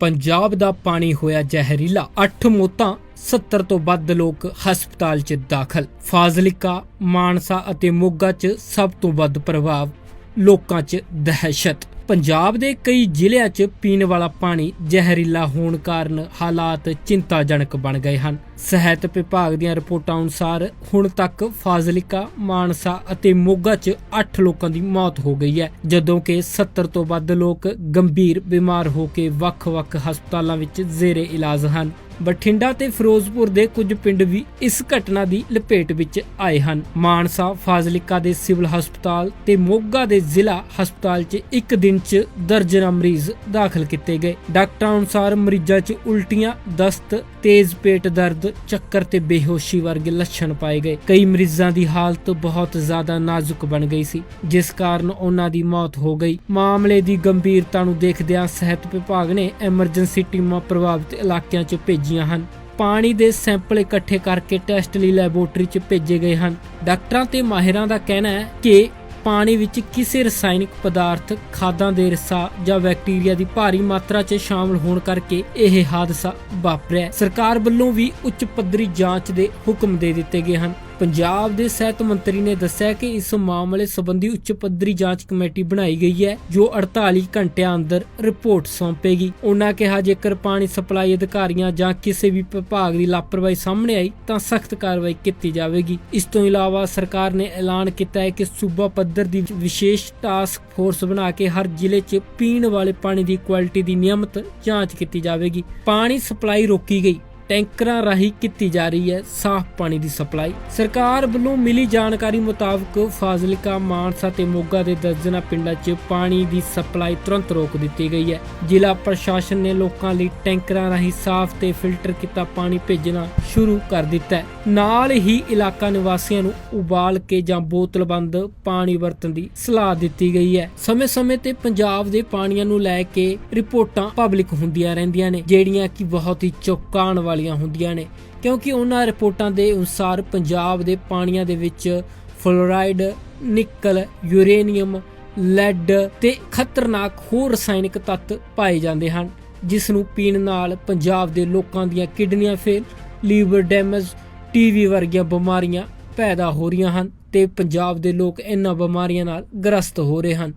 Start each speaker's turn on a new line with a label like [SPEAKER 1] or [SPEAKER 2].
[SPEAKER 1] ਪੰਜਾਬ ਦਾ ਪਾਣੀ ਹੋਇਆ ਜ਼ਹਿਰੀਲਾ 8 ਮੌਤਾਂ 70 ਤੋਂ ਵੱਧ ਲੋਕ ਹਸਪਤਾਲ 'ਚ ਦਾਖਲ। ਫਾਜ਼ਿਲਕਾ, ਮਾਨਸਾ ਅਤੇ ਮੋਗਾ 'ਚ ਸਭ ਤੋਂ ਵੱਧ ਪ੍ਰਭਾਵ ਲੋਕਾਂ 'ਚ ਦਹਿਸ਼ਤ। ਪੰਜਾਬ ਦੇ ਕਈ ਜ਼ਿਲ੍ਹਿਆਂ 'ਚ ਪੀਣ ਵਾਲਾ ਪਾਣੀ ਜ਼ਹਿਰੀਲਾ ਹੋਣ ਕਾਰਨ ਹਾਲਾਤ ਚਿੰਤਾਜਨਕ ਬਣ ਗਏ ਹਨ। ਸਿਹਤ ਵਿਭਾਗ ਦੀਆਂ ਰਿਪੋਰਟਾਂ ਅਨੁਸਾਰ ਹੁਣ ਤੱਕ ਫਾਜ਼ਿਲਕਾ, ਮਾਨਸਾ ਅਤੇ ਮੋਗਾ 'ਚ 8 ਲੋਕਾਂ ਦੀ ਮੌਤ ਹੋ ਗਈ ਹੈ, ਜਦੋਂ ਕਿ 70 ਤੋਂ ਵੱਧ ਲੋਕ ਗੰਭੀਰ ਬਿਮਾਰ ਹੋ ਕੇ ਵੱਖ-ਵੱਖ ਹਸਪਤਾਲਾਂ ਵਿੱਚ ਜ਼ੇਰੇ ਇਲਾਜ ਹਨ। ਬਠਿੰਡਾ ਤੇ ਫਿਰੋਜ਼ਪੁਰ ਦੇ ਕੁਝ ਪਿੰਡ ਵੀ ਇਸ ਘਟਨਾ ਦੀ ਲਪੇਟ ਵਿੱਚ ਆਏ ਹਨ। ਮਾਨਸਾ, ਫਾਜ਼ਿਲਕਾ ਦੇ ਸਿਵਲ ਹਸਪਤਾਲ ਤੇ ਮੋਗਾ ਦੇ ਜ਼ਿਲ੍ਹਾ ਹਸਪਤਾਲ 'ਚ ਇੱਕ ਦਿਨ 'ਚ ਦਰਜਨਾਂ ਮਰੀਜ਼ ਦਾਖਲ ਕੀਤੇ ਗਏ। ਡਾਕਟਰਾਂ ਅਨੁਸਾਰ ਮਰੀਜ਼ਾਂ 'ਚ ਉਲਟੀਆਂ, ਦਸਤ ਤੇਜ਼ ਪੇਟ ਦਰਦ, ਚੱਕਰ ਤੇ ਬੇਹੋਸ਼ੀ ਵਰਗੇ ਲੱਛਣ ਪਾਏ ਗਏ। ਕਈ ਮਰੀਜ਼ਾਂ ਦੀ ਹਾਲਤ ਬਹੁਤ ਜ਼ਿਆਦਾ ਨਾਜ਼ੁਕ ਬਣ ਗਈ ਸੀ, ਜਿਸ ਕਾਰਨ ਉਹਨਾਂ ਦੀ ਮੌਤ ਹੋ ਗਈ। ਮਾਮਲੇ ਦੀ ਗੰਭੀਰਤਾ ਨੂੰ ਦੇਖਦਿਆਂ ਸਿਹਤ ਵਿਭਾਗ ਨੇ ਐਮਰਜੈਂਸੀ ਟੀਮਾਂ ਪ੍ਰਭਾਵਿਤ ਇਲਾਕਿਆਂ 'ਚ ਭੇਜੀਆਂ ਹਨ। ਪਾਣੀ ਦੇ ਸੈਂਪਲ ਇਕੱਠੇ ਕਰਕੇ ਟੈਸਟ ਲਈ ਲੈਬੋਰਟਰੀ 'ਚ ਭੇਜੇ ਗਏ ਹਨ। ਡਾਕਟਰਾਂ ਤੇ ਮਾਹਿਰਾਂ ਦਾ ਕਹਿਣਾ ਹੈ ਕਿ ਪਾਣੀ ਵਿੱਚ ਕਿਸੇ ਰਸਾਇਣਿਕ ਪਦਾਰਥ, ਖਾਦਾਂ ਦੇ ਰਸਾ ਜਾਂ ਬੈਕਟੀਰੀਆ ਦੀ ਭਾਰੀ ਮਾਤਰਾ 'ਚ ਸ਼ਾਮਲ ਹੋਣ ਕਰਕੇ ਇਹ ਹਾਦਸਾ ਵਾਪਰਿਆ। ਸਰਕਾਰ ਵੱਲੋਂ ਵੀ ਉੱਚ ਪੱਧਰੀ ਜਾਂਚ ਦੇ ਹੁਕਮ ਦੇ ਦਿੱਤੇ ਗਏ ਹਨ। ਪੰਜਾਬ ਦੇ ਸਿਹਤ ਮੰਤਰੀ ਨੇ ਦੱਸਿਆ ਕਿ ਇਸ ਮਾਮਲੇ ਸੰਬੰਧੀ ਉੱਚ ਪੱਧਰੀ ਜਾਂਚ ਕਮੇਟੀ ਬਣਾਈ ਗਈ ਹੈ, ਜੋ 48 ਘੰਟਿਆਂ ਅੰਦਰ ਰਿਪੋਰਟ ਸੌਂਪੇਗੀ। ਉਹਨਾਂ ਕਿਹਾ, ਜੇਕਰ ਪਾਣੀ ਸਪਲਾਈ ਅਧਿਕਾਰੀਆਂ ਜਾਂ ਕਿਸੇ ਵੀ ਵਿਭਾਗ ਦੀ ਲਾਪਰਵਾਹੀ ਸਾਹਮਣੇ ਆਈ, ਤਾਂ ਸਖਤ ਕਾਰਵਾਈ ਕੀਤੀ ਜਾਵੇਗੀ। ਇਸ ਤੋਂ ਇਲਾਵਾ ਸਰਕਾਰ ਨੇ ਐਲਾਨ ਕੀਤਾ ਹੈ ਕਿ ਸੂਬਾ ਪੱਧਰ ਦੀ ਵਿਸ਼ੇਸ਼ ਟਾਸਕ ਫੋਰਸ ਬਣਾ ਕੇ ਹਰ ਜ਼ਿਲ੍ਹੇ 'ਚ ਪੀਣ ਵਾਲੇ ਪਾਣੀ ਦੀ ਕੁਆਲਿਟੀ ਦੀ ਨਿਯਮਤ ਜਾਂਚ ਕੀਤੀ ਜਾਵੇਗੀ। ਪਾਣੀ ਸਪਲਾਈ ਰੋਕੀ ਗਈ। ਟੈਂਕਰਾਂ ਰਾਹੀਂ ਕੀਤੀ ਜਾ ਰਹੀ ਹੈ ਸਾਫ਼ ਪਾਣੀ ਦੀ ਸਪਲਾਈ। ਸਰਕਾਰ ਵੱਲੋਂ ਮਿਲੀ ਜਾਣਕਾਰੀ ਮੁਤਾਬਕ ਫਾਜ਼ਿਲਕਾ, ਮਾਨਸਾ ਤੇ ਮੋਗਾ ਦੇ ਦਰਜਨਾ ਪਿੰਡਾਂ 'ਚ ਪਾਣੀ ਦੀ ਸਪਲਾਈ ਤੁਰੰਤ ਰੋਕ ਦਿੱਤੀ ਗਈ ਹੈ। ਜ਼ਿਲ੍ਹਾ ਪ੍ਰਸ਼ਾਸਨ ਨੇ ਲੋਕਾਂ ਲਈ ਟੈਂਕਰਾਂ ਰਾਹੀਂ ਸਾਫ਼ ਤੇ ਫਿਲਟਰ ਕੀਤਾ ਪਾਣੀ ਭੇਜਣਾ ਸ਼ੁਰੂ ਕਰ ਦਿੱਤਾ ਹੈ। ਨਾਲ ਹੀ ਇਲਾਕਾ ਨਿਵਾਸੀਆਂ ਨੂੰ ਉਬਾਲ ਕੇ ਜਾਂ ਬੋਤਲਬੰਦ ਪਾਣੀ ਵਰਤਣ ਦੀ ਸਲਾਹ ਦਿੱਤੀ ਗਈ ਹੈ। ਸਮੇਂ-ਸਮੇਂ ਤੇ ਪੰਜਾਬ ਦੇ ਪਾਣੀਆਂ ਨੂੰ ਲੈ ਕੇ ਰਿਪੋਰਟਾਂ ਪਬਲਿਕ ਹੁੰਦੀਆਂ ਰਹਿੰਦੀਆਂ ਨੇ, ਜਿਹੜੀਆਂ ਕਿ ਬਹੁਤ ਹੀ ਚੌਂਕਾਉਣ ਵਾਲੀਆਂ ਹੁੰਦੀਆਂ ਨੇ, ਕਿਉਂਕਿ ਉਹਨਾਂ ਰਿਪੋਰਟਾਂ ਦੇ ਅਨੁਸਾਰ ਪੰਜਾਬ ਦੇ ਪਾਣੀਆਂ ਦੇ ਵਿੱਚ ਫਲੋਰਾਈਡ, ਨਿਕਲ, ਯੂਰੇਨੀਅਮ, ਲੈਡ ਤੇ ਖਤਰਨਾਕ ਹੋਰ ਰਸਾਇਣਿਕ ਤੱਤ ਪਾਏ ਜਾਂਦੇ ਹਨ, ਜਿਸ ਨੂੰ ਪੀਣ ਨਾਲ ਪੰਜਾਬ ਦੇ ਲੋਕਾਂ ਦੀਆਂ ਕਿਡਨੀਆਂ ਫੇਲ, ਲੀਵਰ ਡੈਮੇਜ ਟੀਵੀ ਵਰਗੀਆਂ ਬਿਮਾਰੀਆਂ ਪੈਦਾ ਹੋ ਰਹੀਆਂ ਹਨ ਤੇ ਪੰਜਾਬ ਦੇ ਲੋਕ ਇਹਨਾਂ ਬਿਮਾਰੀਆਂ ਨਾਲ ਗ੍ਰਸਤ ਹੋ ਰਹੇ ਹਨ।